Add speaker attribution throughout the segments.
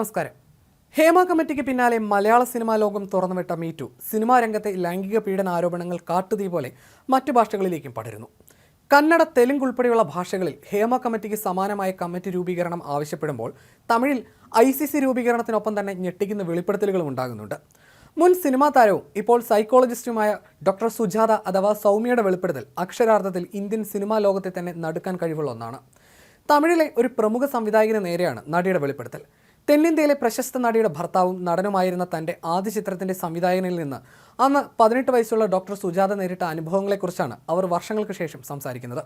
Speaker 1: നമസ്കാരം. ഹേമ കമ്മിറ്റിക്ക് പിന്നാലെ മലയാള സിനിമാ ലോകം തുറന്നുവിട്ട മീറ്റു സിനിമാ രംഗത്തെ ലൈംഗിക പീഡന ആരോപണങ്ങൾ കാട്ടുതീ പോലെ മറ്റു ഭാഷകളിലേക്കും പടരുന്നു. കന്നഡ തെലുങ്ക് ഉൾപ്പെടെയുള്ള ഭാഷകളിൽ ഹേമ കമ്മിറ്റിക്ക് സമാനമായ കമ്മിറ്റി രൂപീകരണം ആവശ്യപ്പെടുമ്പോൾ തമിഴിൽ ഐ സി സി രൂപീകരണത്തിനൊപ്പം തന്നെ ഞെട്ടിക്കുന്ന വെളിപ്പെടുത്തലുകളും ഉണ്ടാകുന്നുണ്ട്. മുൻ സിനിമാ താരവും ഇപ്പോൾ സൈക്കോളജിസ്റ്റുമായ ഡോക്ടർ സുജാത അഥവാ സൗമ്യയുടെ വെളിപ്പെടുത്തൽ അക്ഷരാർത്ഥത്തിൽ ഇന്ത്യൻ സിനിമാ ലോകത്തെ തന്നെ നടുക്കാൻ കഴിവുള്ള ഒന്നാണ്. തമിഴിലെ ഒരു പ്രമുഖ സംവിധായകന് നേരെയാണ് നടിയുടെ വെളിപ്പെടുത്തൽ. തെന്നിന്ത്യയിലെ പ്രശസ്ത നടിയുടെ ഭർത്താവും നടനുമായിരുന്ന തന്റെ ആദ്യ ചിത്രത്തിന്റെ സംവിധായകനിൽ നിന്ന് അന്ന് പതിനെട്ട് വയസ്സുള്ള ഡോക്ടർ സുജാത നേരിട്ട അനുഭവങ്ങളെക്കുറിച്ചാണ് അവർ വർഷങ്ങൾക്ക് ശേഷം സംസാരിക്കുന്നത്.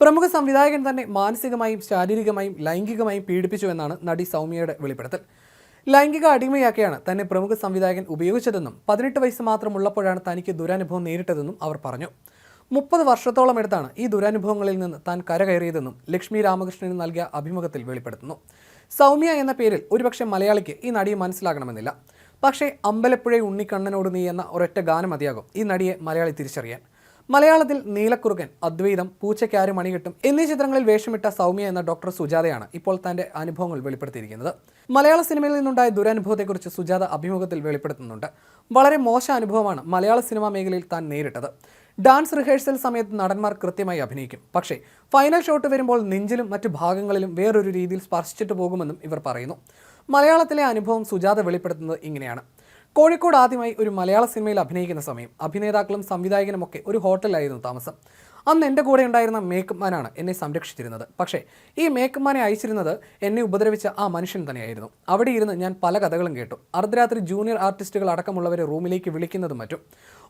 Speaker 1: പ്രമുഖ സംവിധായകൻ തന്നെ മാനസികമായും ശാരീരികമായും ലൈംഗികമായും പീഡിപ്പിച്ചു എന്നാണ് നടി സൗമ്യയുടെ വെളിപ്പെടുത്തൽ. ലൈംഗിക അടിമയാക്കിയാണ് തന്നെ പ്രമുഖ സംവിധായകൻ ഉപയോഗിച്ചതെന്നും പതിനെട്ട് വയസ്സ് മാത്രമുള്ളപ്പോഴാണ് തനിക്ക് ദുരനുഭവം നേരിട്ടതെന്നും അവർ പറഞ്ഞു. മുപ്പത് വർഷത്തോളം എടുത്താണ് ഈ ദുരനുഭവങ്ങളിൽ നിന്ന് താൻ കരകയറിയതെന്നും ലക്ഷ്മി രാമകൃഷ്ണന് നൽകിയ അഭിമുഖത്തിൽ വെളിപ്പെടുത്തുന്നു. സൗമ്യ എന്ന പേരിൽ ഒരുപക്ഷെ മലയാളിക്ക് ഈ നടിയെ മനസ്സിലാകണമെന്നില്ല. പക്ഷേ അമ്പലപ്പുഴ ഉണ്ണിക്കണ്ണനോട് നീ എന്ന ഒരൊറ്റ ഗാനം മതിയാകും ഈ നടിയെ മലയാളി തിരിച്ചറിയാൻ. മലയാളത്തിൽ നീലക്കുറുകൻ അദ്വൈതം പൂച്ചയ്ക്കാര് മണികെട്ടും എന്നീ ചിത്രങ്ങളിൽ വേഷമിട്ട സൗമ്യ എന്ന ഡോക്ടർ സുജാതയാണ് ഇപ്പോൾ തന്റെ അനുഭവങ്ങൾ വെളിപ്പെടുത്തിയിരിക്കുന്നത്. മലയാള സിനിമയിൽ നിന്നുണ്ടായ ദുരനുഭവത്തെക്കുറിച്ച് സുജാത അഭിമുഖത്തിൽ വെളിപ്പെടുത്തുന്നുണ്ട്. വളരെ മോശം അനുഭവമാണ് മലയാള സിനിമാ മേഖലയിൽ താൻ നേരിട്ടത്. ഡാൻസ് റിഹേഴ്സൽ സമയത്ത് നടന്മാർ കൃത്യമായി അഭിനയിക്കും. പക്ഷേ ഫൈനൽ ഷോട്ട് വരുമ്പോൾ നെഞ്ചിലും മറ്റു ഭാഗങ്ങളിലും വേറൊരു രീതിയിൽ സ്പർശിച്ചിട്ട് പോകുമെന്നും ഇവർ പറയുന്നു. മലയാളത്തിലെ അനുഭവം സുജാത വെളിപ്പെടുത്തുന്നത് ഇങ്ങനെയാണ്. കോഴിക്കോട് ആദ്യമായി ഒരു മലയാള സിനിമയിൽ അഭിനയിക്കുന്ന സമയം അഭിനേതാക്കളും സംവിധായകനുമൊക്കെ ഒരു ഹോട്ടലിലായിരുന്നു താമസം. അന്ന് എന്റെ കൂടെ ഉണ്ടായിരുന്ന മേക്കപ്പ് മാനാണ് എന്നെ സംരക്ഷിച്ചിരുന്നത്. പക്ഷേ ഈ മേക്കപ്പ് മാനെ അയച്ചിരുന്നത് എന്നെ ഉപദ്രവിച്ച ആ മനുഷ്യൻ തന്നെയായിരുന്നു. അവിടെ ഇരുന്ന് ഞാൻ പല കഥകളും കേട്ടു. അർദ്ധരാത്രി ജൂനിയർ ആർട്ടിസ്റ്റുകൾ അടക്കമുള്ളവരെ റൂമിലേക്ക് വിളിക്കുന്നതും മറ്റും.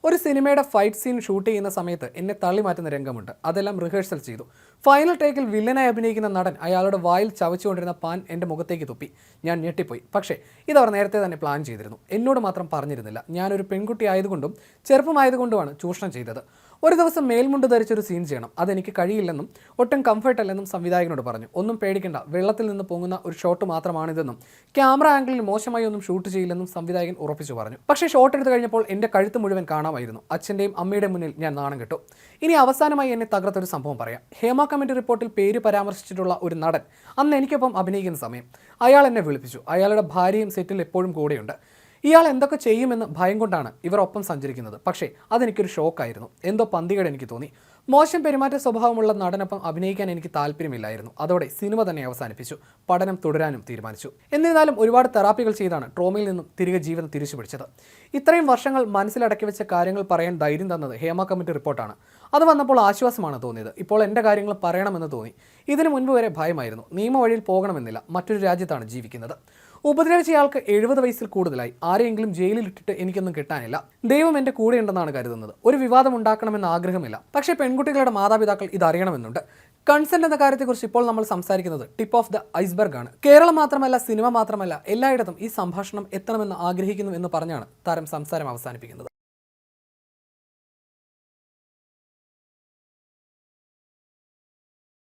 Speaker 1: ഒരു സിനിമയുടെ ഫൈറ്റ് സീൻ ഷൂട്ട് ചെയ്യുന്ന സമയത്ത് എന്നെ തള്ളി മാറ്റുന്ന രംഗമുണ്ട്. അതെല്ലാം റിഹേഴ്സൽ ചെയ്തു. ഫൈനൽ ടേക്കിൽ വില്ലനായി അഭിനയിക്കുന്ന നടൻ അയാളുടെ വായിൽ ചവച്ചുകൊണ്ടിരുന്ന പാൻ എന്റെ മുഖത്തേക്ക് തുപ്പി. ഞാൻ ഞെട്ടിപ്പോയി. പക്ഷേ ഇതവർ നേരത്തെ തന്നെ പ്ലാൻ ചെയ്തിരുന്നു. എന്നോട് മാത്രം പറഞ്ഞിരുന്നില്ല. ഞാനൊരു പെൺകുട്ടി ആയതുകൊണ്ടും ചെറുപ്പമായതുകൊണ്ടുമാണ് ചൂഷണം ചെയ്തത്. ഒരു ദിവസം മേൽമുണ്ട് ധരിച്ചൊരു സീൻ ചെയ്യണം. അതെനിക്ക് കഴിയില്ലെന്നും ഒട്ടും കംഫർട്ട് അല്ലെന്നും സംവിധായകനോട് പറഞ്ഞു. ഒന്നും പേടിക്കേണ്ട. വെള്ളത്തിൽ നിന്ന് പൊങ്ങുന്ന ഒരു ഷോട്ട് മാത്രമാണിതെന്നും ക്യാമറ ആംഗിളിൽ മോശമായി ഒന്നും ഷൂട്ട് ചെയ്യില്ലെന്നും സംവിധായകൻ ഉറപ്പിച്ചു പറഞ്ഞു. പക്ഷേ ഷോട്ട് എടുത്തു കഴിഞ്ഞപ്പോൾ എന്റെ കഴുത്ത് മുഴുവൻ കാണാമായിരുന്നു അച്ഛന്റെയും അമ്മയുടെ മുന്നിൽ ഞാൻ നാണം കെട്ടു. ഇനി അവസാനമായി എന്നെ തകർത്തൊരു സംഭവം പറയാം. ഹേമ കമ്മിറ്റി റിപ്പോർട്ടിൽ പേര് പരാമർശിച്ചിട്ടുള്ള ഒരു നടൻ അന്ന് എനിക്കൊപ്പം അഭിനയിക്കുന്ന സമയം. അയാൾ എന്നെ വിളിപ്പിച്ചു. അയാളുടെ ഭാര്യയും സെറ്റിൽ എപ്പോഴും കൂടെയുണ്ട്. ഇയാൾ എന്തൊക്കെ ചെയ്യുമെന്ന് ഭയം കൊണ്ടാണ് ഇവർ ഒപ്പം സഞ്ചരിക്കുന്നത്. പക്ഷേ അതെനിക്കൊരു ഷോക്കായിരുന്നു. എന്തോ പന്തികേട് എനിക്ക് തോന്നി. മോശം പെരുമാറ്റ സ്വഭാവമുള്ള നടനൊപ്പം അഭിനയിക്കാൻ എനിക്ക് താല്പര്യമില്ലായിരുന്നു. അതോടെ സിനിമ തന്നെ അവസാനിപ്പിച്ചു. പഠനം തുടരാനും തീരുമാനിച്ചു. എന്നിരുന്നാലും ഒരുപാട് തെറാപ്പികൾ ചെയ്താണ് ട്രോമയിൽ നിന്നും തിരികെ ജീവിതം തിരിച്ചു പിടിച്ചത് ഇത്രയും വർഷങ്ങൾ മനസ്സിലടക്കി വെച്ച കാര്യങ്ങൾ പറയാൻ ധൈര്യം തന്നത് ഹേമ കമ്മിറ്റി റിപ്പോർട്ടാണ്. അത് വന്നപ്പോൾ ആശ്വാസമാണ് തോന്നിയത്. ഇപ്പോൾ എന്റെ കാര്യങ്ങൾ പറയണമെന്ന് തോന്നി. ഇതിനു മുൻപ് വരെ ഭയമായിരുന്നു. നിയമവഴിയിൽ പോകണമെന്നില്ല. മറ്റൊരു രാജ്യത്താണ് ജീവിക്കുന്നത്. ഉപദ്രവിച്ചയാൾക്ക് എഴുപത് വയസ്സിൽ കൂടുതലായി. ആരെയെങ്കിലും ജയിലിൽ ഇട്ടിട്ട് എനിക്കൊന്നും കിട്ടാനില്ല. ദൈവം എന്റെ കൂടെയുണ്ടെന്നാണ് കരുതുന്നത്. ഒരു വിവാദം ഉണ്ടാക്കണമെന്ന് ആഗ്രഹമില്ല. പക്ഷേ പെൺകുട്ടികളുടെ മാതാപിതാക്കൾ ഇത് അറിയണമെന്നുണ്ട് കൺസെന്റ് എന്ന കാര്യത്തെക്കുറിച്ച് ഇപ്പോൾ നമ്മൾ സംസാരിക്കുന്നത് ടിപ്പ് ഓഫ് ദ ഐസ്ബർഗ് ആണ്. കേരളം മാത്രമല്ല സിനിമ മാത്രമല്ല എല്ലായിടത്തും ഈ സംഭാഷണം എത്തണമെന്ന് ആഗ്രഹിക്കുന്നു എന്ന് പറഞ്ഞാണ് താരം സംസാരം അവസാനിപ്പിക്കുന്നത്.